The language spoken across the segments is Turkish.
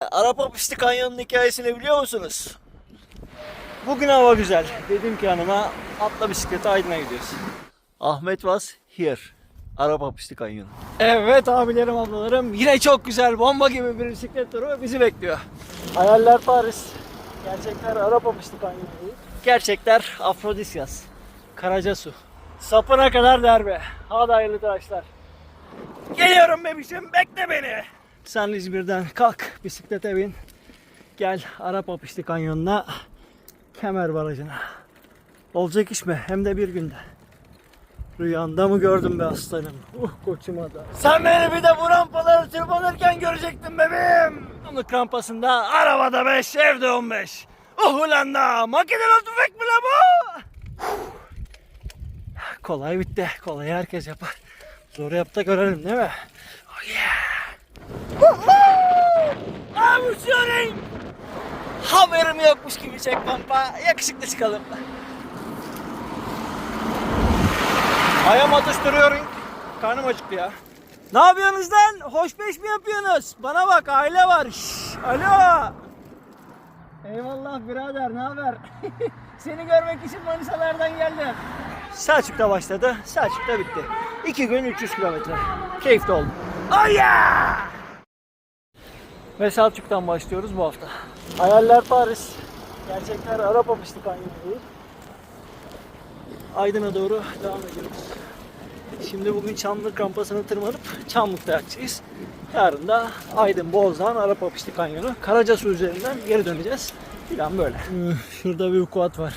Arap Pisti Kanyonu'nun hikayesini biliyor musunuz? Bugün hava güzel. Dedim ki hanıma atla bisiklete Aydın'a gidiyoruz. Ahmet was here. Arap Pisti Kanyonu. Evet abilerim ablalarım yine çok güzel bomba gibi bir bisiklet turu bizi bekliyor. Hayaller Paris. Gerçekler Arap Pisti Kanyonu değil. Gerçekler Afrodisyas. Karacasu. Sapına kadar derbe. Hadi hayırlı tıraşlar. Geliyorum bebişim bekle beni. Sen İzmir'den kalk bisiklete bin. Gel Arap Apışlı Kanyonu'na Kemer Barajı'na. Olacak iş mi? Hem de bir günde. Rüyanda mı gördün be aslanım? Uh koçuma da. Sen beni bir de bu rampaları tırmanırken görecektin bebeğim. Pamuk rampasında arabada 5, evde 15. Uh ulan da makineli tüfek mi la bu? Kolay bitti. Kolay herkes yapar. Zor yap da görelim değil mi? I'm shooting. Haberim yokmuş gibi çek pampa. Yakışıklı çıkalım. Ayağım atıştırıyorum. Karnım acıktı ya. Ne yapıyorsunuz lan? Hoş beş mi yapıyorsunuz? Bana bak aile var. Şşş, alo. Eyvallah birader ne haber? Seni görmek için Manisalardan geldim. Selçuk'ta başladı, Selçuk'ta bitti. İki gün 300 kilometre. Keyifli oldu. Oh yeah! Ve Selçuk'tan başlıyoruz bu hafta. Hayaller Paris. Gerçekler Arap Apışlı Kanyonu değil. Aydın'a doğru devam ediyoruz. Şimdi bugün Çamlık rampasını tırmanıp Çamlık'ta yakacağız. Yarın da Aydın, Bozdağ, Arap Apışlı Kanyonu, Karacasu üzerinden geri döneceğiz. Plan böyle. Şurada bir vukuat var.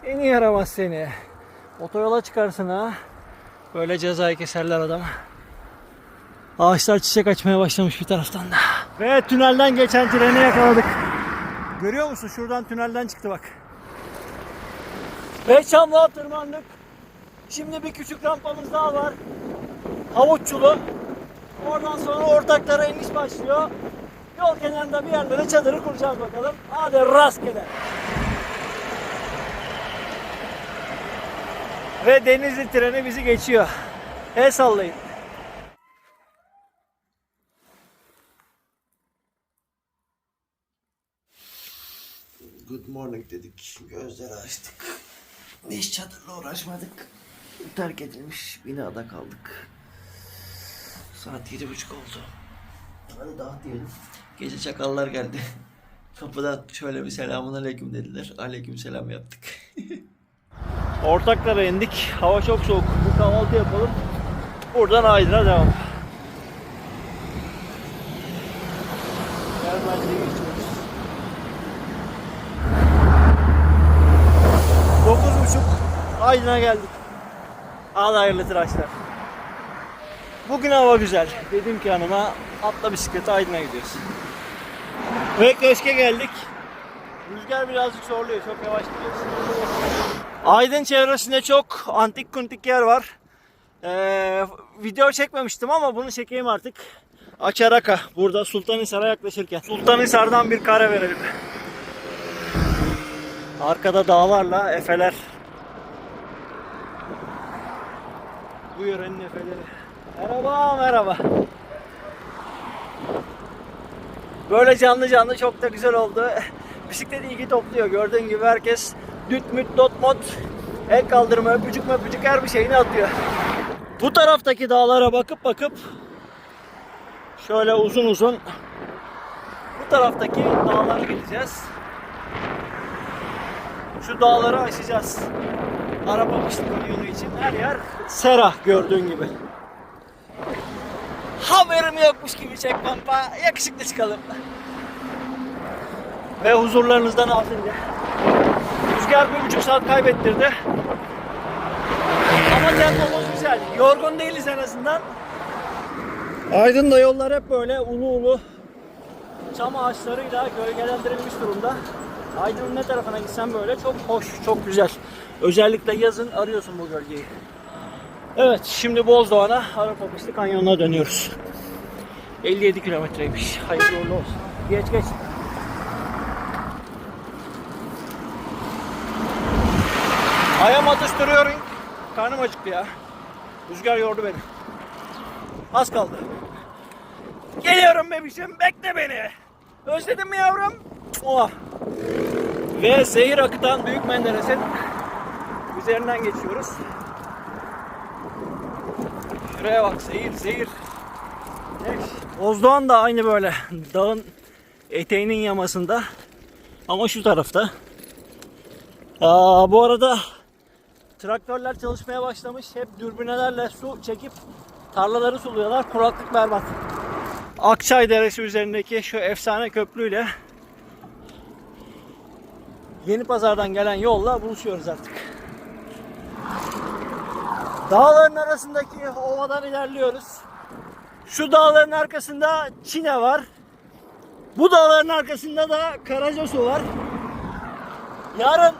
Seni yaramaz seni. Otoyola çıkarsın ha. Böyle cezayı keserler adama. Ağaçlar çiçek açmaya başlamış bir taraftan da. Ve tünelden geçen treni yakaladık. Görüyor musun? Şuradan tünelden çıktı bak. Ve Çamlığa tırmandık. Şimdi bir küçük rampamız daha var. Havuççulu. Oradan sonra ortaklara iniş başlıyor. Yol kenarında bir yerlere çadırı kuracağız bakalım. Hadi rastgele. Ve Denizli treni bizi geçiyor. El sallayın. Good morning dedik. Gözleri açtık. Hiç çadırla uğraşmadık. Terk edilmiş binada kaldık. Saat yedi buçuk oldu. Hadi dağıt diyelim. Gece çakallar geldi. Kapıdan şöyle bir selamun aleyküm dediler. Aleyküm selam yaptık. Ortaklara indik. Hava çok soğuk. Bir kahvaltı yapalım. Buradan Aydın'a devam. Germenc'e geçiyoruz. Dokuz buçuk Aydın'a geldik. Hadi hayırlı tıraşlar. Bugün hava güzel. Dedim ki hanıma atla bisiklete Aydın'a gidiyoruz. Ve köşke geldik. Rüzgar birazcık zorluyor. Çok yavaş gidiyoruz. Aydın çevresinde çok antik kuntik yer var. Ee, video çekmemiştim ama bunu çekeyim artık. Açaraka burada Sultanhisar'a yaklaşırken. Sultanhisar'dan bir kare verelim. Arkada dağlarla efeler. Bu yörenin efeleri. Merhaba merhaba. Böyle canlı canlı çok da güzel oldu. Bisiklet ilgi topluyor. Gördüğün gibi herkes düt müt dot mot el kaldırma öpücük öpücük her bir şeyini atıyor. Bu taraftaki dağlara bakıp bakıp şöyle uzun uzun bu taraftaki dağlara gideceğiz. Şu dağları aşacağız. Araba pişti yolu için her yer serah gördüğün gibi. Haberim yokmuş gibi çek pampa. Yakışıklı çıkalım. Ve huzurlarınızdan altıncı. Rüzgar bir buçuk saat kaybettirdi. Ama tempomuz güzel. Yorgun değiliz en azından. Aydın'da yollar hep böyle ulu ulu çam ağaçlarıyla gölgelendirilmiş durumda. Aydın'ın ne tarafına gitsen böyle çok hoş, çok güzel. Özellikle yazın arıyorsun bu gölgeyi. Evet, şimdi Bozdoğan'a Arapapışlı Kanyonu'na dönüyoruz. 57 kilometreymiş. Hayırlı uğurlu olsun. Geç geç. Ayağım atıştırıyorum. Karnım acıktı ya. Rüzgar yordu beni. Az kaldı. Geliyorum bebişim bekle beni. Özledin mi yavrum? Oh. Ve zehir akıtan Büyük Menderes'in üzerinden geçiyoruz. Şuraya bak zehir zehir. Bozdoğan da aynı böyle dağın eteğinin yamasında ama şu tarafta. Aa, bu arada traktörler çalışmaya başlamış. Hep dürbünelerle su çekip tarlaları suluyorlar. Kuraklık berbat. Akçay Deresi üzerindeki şu efsane köprüyle Yeni Pazar'dan gelen yolla buluşuyoruz artık. Dağların arasındaki ovadan ilerliyoruz. Şu dağların arkasında Çine var. Bu dağların arkasında da Karacasu var. Yarın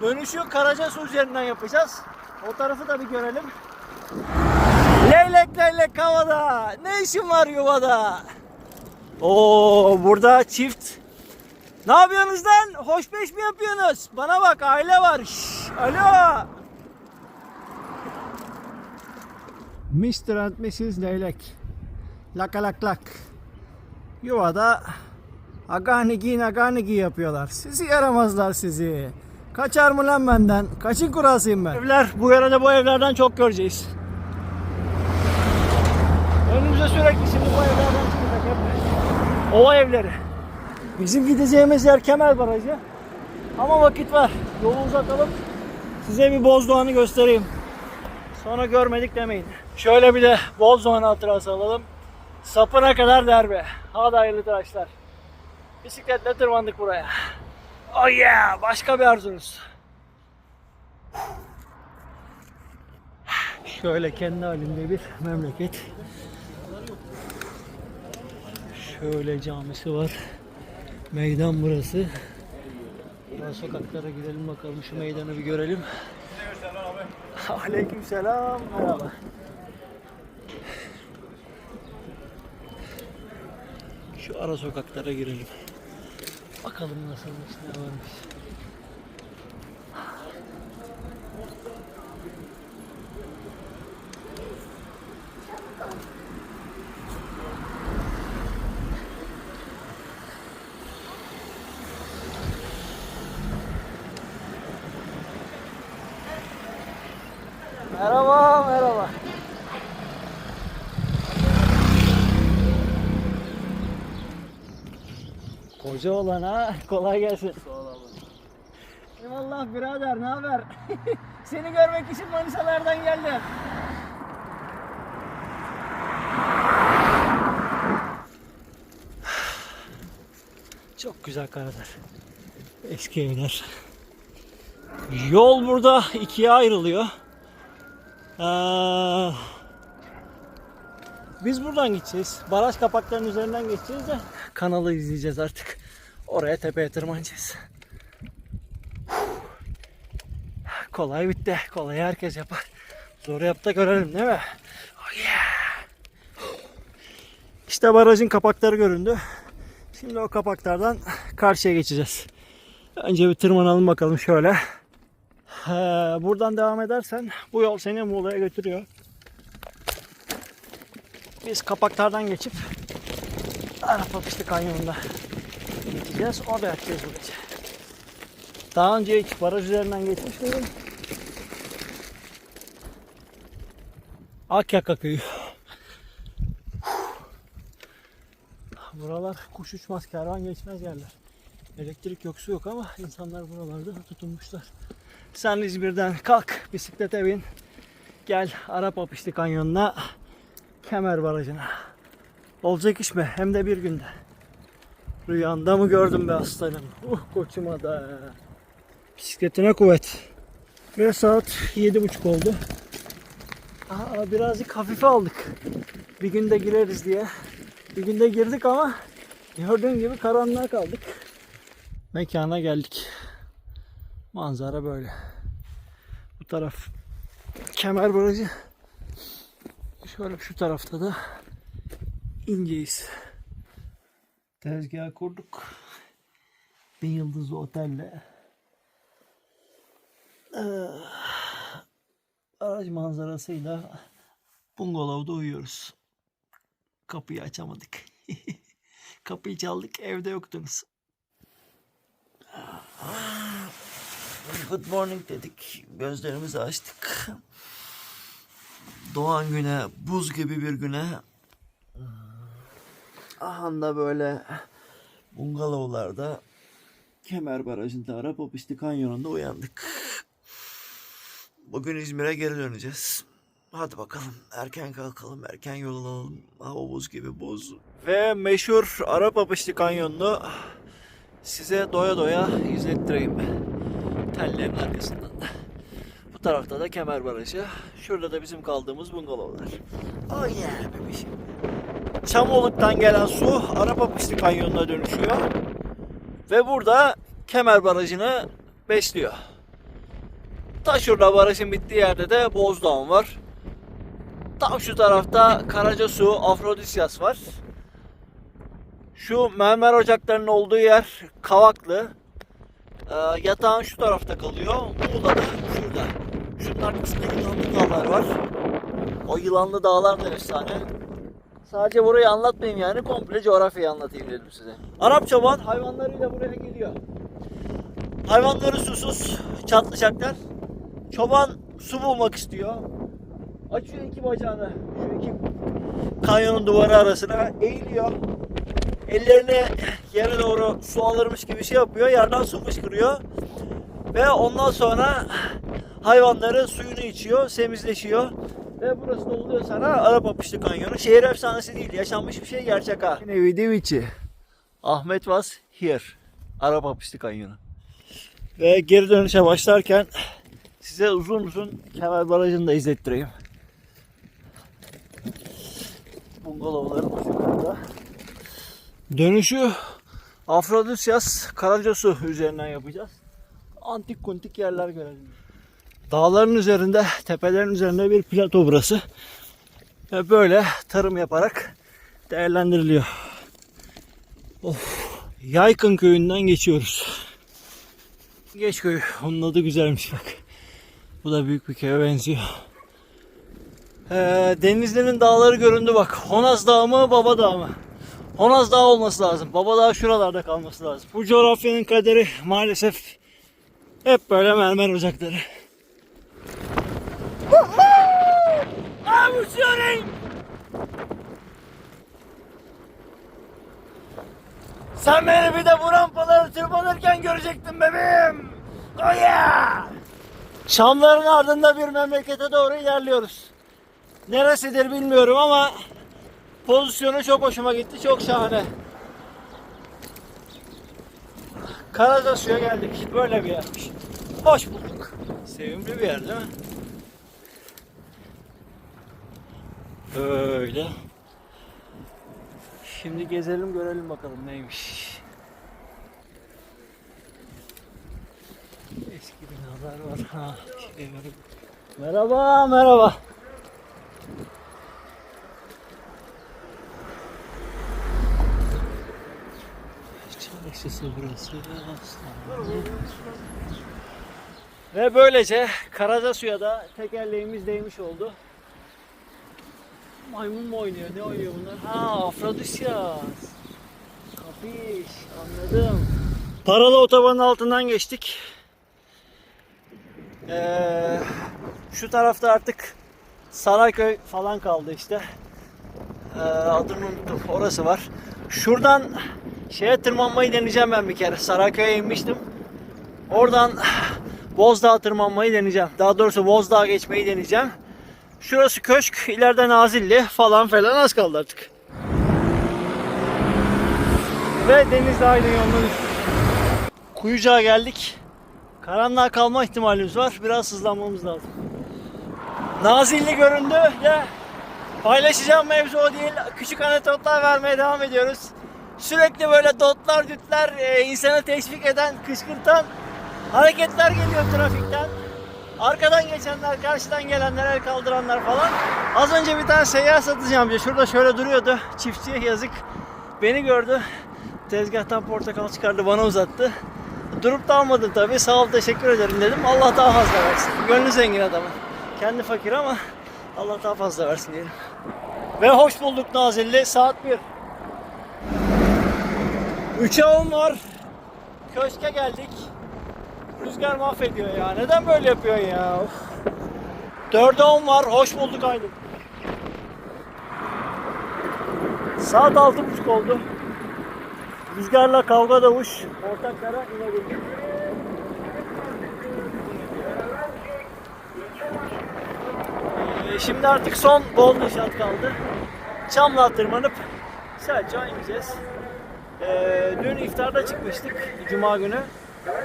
dönüşü Karacasu üzerinden yapacağız. O tarafı da bir görelim. Leylek leylek havada. Ne işin var yuvada? Oo burada çift. Ne yapıyorsunuz lan? Hoş beş mi yapıyorsunuz? Bana bak aile var. Şşş, alo. Mr. and Mrs. Leylek. Laka lak lak. Yuvada aganigi naganigi yapıyorlar. Sizi yaramazlar sizi. Kaçar mı lan benden? Kaçın kurasıyım ben. Evler bu arada bu evlerden çok göreceğiz. Önümüze sürekli şimdi bu evlerden çıkacak hep. Ova evleri. Bizim gideceğimiz yer Kemal Barajı. Ama vakit var. Yolu uzatalım. Size bir Bozdoğan'ı göstereyim. Sonra görmedik demeyin. Şöyle bir de Bozdoğan hatırası alalım. Sapına kadar derbe. Hadi hayırlı tıraşlar. Bisikletle tırmandık buraya. Oh yeah! Başka bir arzunuz. Şöyle kendi halinde bir memleket. Şöyle camisi var. Meydan burası. Daha sokaklara gidelim bakalım şu meydanı bir görelim. Aleyküm selam. Merhaba. Şu ara sokaklara girelim. Bakalım nasılmış ne varmış. Merhaba, merhaba. Koca olan ha, kolay gelsin. Sağ ol abi. Eyvallah birader, ne haber? Seni görmek için Manisalardan geldim. Çok güzel Karadar. Eski evler. Yol burada ikiye ayrılıyor. Ee, biz buradan gideceğiz. Baraj kapaklarının üzerinden geçeceğiz de kanalı izleyeceğiz artık. Oraya tepeye tırmanacağız. Kolay bitti. Kolay herkes yapar. Zor yap da görelim değil mi? Oh yeah. İşte barajın kapakları göründü. Şimdi o kapaklardan karşıya geçeceğiz. Önce bir tırmanalım bakalım şöyle. Ee, buradan devam edersen bu yol seni Muğla'ya götürüyor. Biz kapaklardan geçip Arap Apışlı Kanyonu'nda gideceğiz. Orada yatacağız bu gece. Daha önce hiç baraj üzerinden geçmiş miydim? Akyaka köyü. Buralar kuş uçmaz, kervan geçmez yerler. Elektrik yoksu yok ama insanlar buralarda tutunmuşlar. Sen İzmir'den kalk, bisiklete bin. Gel Arap Apışlı Kanyonu'na, Kemer Barajı'na. Olacak iş mi? Hem de bir günde. Rüyanda mı gördün be aslanım? Uh koçuma da. Bisikletine kuvvet. Ve saat yedi buçuk oldu. Aa, birazcık hafife aldık. Bir günde gireriz diye. Bir günde girdik ama gördüğün gibi karanlığa kaldık. Mekana geldik. Manzara böyle. Bu taraf Kemer Barajı. Şöyle şu tarafta da inceyiz. Tezgah kurduk. Bir yıldızlı otelle. Ee, Aracı manzarasıyla bungalovda uyuyoruz. Kapıyı açamadık. Kapıyı çaldık evde yoktunuz. Good morning dedik. Gözlerimizi açtık. Doğan güne, buz gibi bir güne. Ahanda böyle bungalovlarda Kemer Barajı'nda Arap Pisti Kanyonu'nda uyandık. Bugün İzmir'e geri döneceğiz. Hadi bakalım. Erken kalkalım, erken yol alalım. Hava buz gibi buz. Ve meşhur Arap Apışlı Kanyonu'nu size doya doya izlettireyim. Tellerin arkasından. Bu tarafta da Kemer Barajı. Şurada da bizim kaldığımız bungalovlar. Oh yeah bebişim. Çamoluk'tan gelen su Arap Apışlı Kanyonu'na dönüşüyor. Ve burada Kemer Barajı'nı besliyor. Ta şurada barajın bittiği yerde de Bozdağ var. Tam şu tarafta Karacasu, Afrodisyas var. Şu mermer ocaklarının olduğu yer Kavaklı. Ee, yatağın şu tarafta kalıyor. Muğla da şurada. Şunun arkasında yılanlı dağlar var. O yılanlı dağlar da efsane. Sadece burayı anlatmayayım yani komple coğrafyayı anlatayım dedim size. Arap çoban hayvanlarıyla buraya geliyor. Hayvanları susuz çatlayacaklar. Çoban su bulmak istiyor. Açıyor iki bacağını. Şu iki kanyonun duvarı arasına eğiliyor. Ellerini yere doğru su alırmış gibi şey yapıyor. Yerden su fışkırıyor. Ve ondan sonra hayvanları suyunu içiyor, semizleşiyor. Ve burası da oluyor sana Arap Apışlı Kanyonu. Şehir efsanesi değil, yaşanmış bir şey gerçek ha. Nevi Devici. Ahmet was here. Arap Apışlı Kanyonu. Ve geri dönüşe başlarken size uzun uzun Kemer Barajı'nı da izlettireyim. Bungalovların yukarıda. Dönüşü Afrodisyas Karacasu üzerinden yapacağız. Antik kuntik yerler görelim. Dağların üzerinde, tepelerin üzerinde bir plato burası. Ve böyle tarım yaparak değerlendiriliyor. Of. Yaykın köyünden geçiyoruz. Geç köy. Onun adı güzelmiş bak. Bu da büyük bir köye benziyor. Ee, Denizli'nin dağları göründü bak. Honaz Dağı mı, Baba Dağı mı? Honaz Dağı olması lazım. Baba Dağı şuralarda kalması lazım. Bu coğrafyanın kaderi maalesef hep böyle mermer ocakları. I'm shooting! Sen beni bir de bu rampaları tırmanırken görecektin bebeğim. Oh yeah! Çamların ardında bir memlekete doğru ilerliyoruz. Neresidir bilmiyorum ama pozisyonu çok hoşuma gitti. Çok şahane. Karacasu'ya geldik. Böyle bir yermiş. Hoş bulduk. Sevimli bir yer değil mi? Böyle. Şimdi gezelim görelim bakalım neymiş. Eski binalar var. Ha, şey var. Merhaba, merhaba. Çarşısı burası. Ve böylece Karacasu'ya da tekerleğimiz değmiş oldu. Maymun mu oynuyor? Ne oynuyor bunlar? Ha Afrodisyas. Kapiş. Anladım. Paralı otobanın altından geçtik. Ee, şu tarafta artık Sarayköy falan kaldı işte. Ee, adını unuttum. Orası var. Şuradan şeye tırmanmayı deneyeceğim ben bir kere. Sarayköy'e inmiştim. Oradan Bozdağ tırmanmayı deneyeceğim. Daha doğrusu Bozdağ geçmeyi deneyeceğim. Şurası köşk, ileride Nazilli falan falan az kaldı artık. Ve deniz de aynı yoldan. Kuyucağa geldik. Karanlığa kalma ihtimalimiz var. Biraz hızlanmamız lazım. Nazilli göründü de paylaşacağım mevzu o değil. Küçük anekdotlar vermeye devam ediyoruz. Sürekli böyle dotlar, dütler, e, insanı teşvik eden, kışkırtan hareketler geliyor trafikten. Arkadan geçenler, karşıdan gelenler, el kaldıranlar falan. Az önce bir tane seyyar satacağım diye şurada şöyle duruyordu. Çiftçiye yazık. Beni gördü. Tezgahtan portakal çıkardı bana uzattı. Durup da almadım tabii. Sağ ol teşekkür ederim dedim. Allah daha fazla versin. Gönlü zengin adamın. Kendi fakir ama Allah daha fazla versin diyelim. Ve hoş bulduk Nazilli. Saat 1. Üçe on var. Köşke geldik. Rüzgar mahvediyor ya. Neden böyle yapıyorsun ya? Of. Dörde on var. Hoş bulduk Aydın. Saat altı buçuk oldu. Rüzgarla kavga davuş. Ortaklara inebildik. Ee, Şimdi artık son Golden Shot kaldı. Çamlığa tırmanıp Selçuk'a ineceğiz. Ee, dün iftarda çıkmıştık Cuma günü.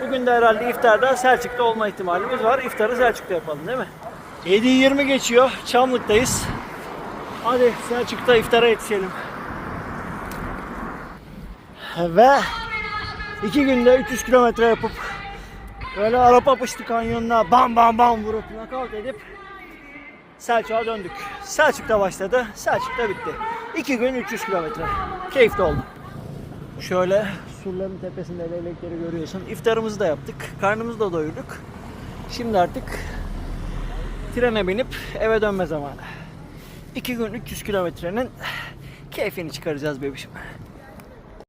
Bugün de herhalde iftarda Selçuk'ta olma ihtimalimiz var. İftarı Selçuk'ta yapalım değil mi? 7.20 geçiyor. Çamlık'tayız. Hadi Selçuk'ta iftara yetişelim. Ve iki günde 300 kilometre yapıp böyle Arap Pıştı kanyonuna bam bam bam vurup nakavt edip Selçuk'a döndük. Selçuk'ta başladı, Selçuk'ta bitti. İki gün 300 kilometre. Keyifli oldu. Şöyle surların tepesinde leylekleri görüyorsun. İftarımızı da yaptık. Karnımızı da doyurduk. Şimdi artık trene binip eve dönme zamanı. İki gün 300 kilometrenin keyfini çıkaracağız bebişim.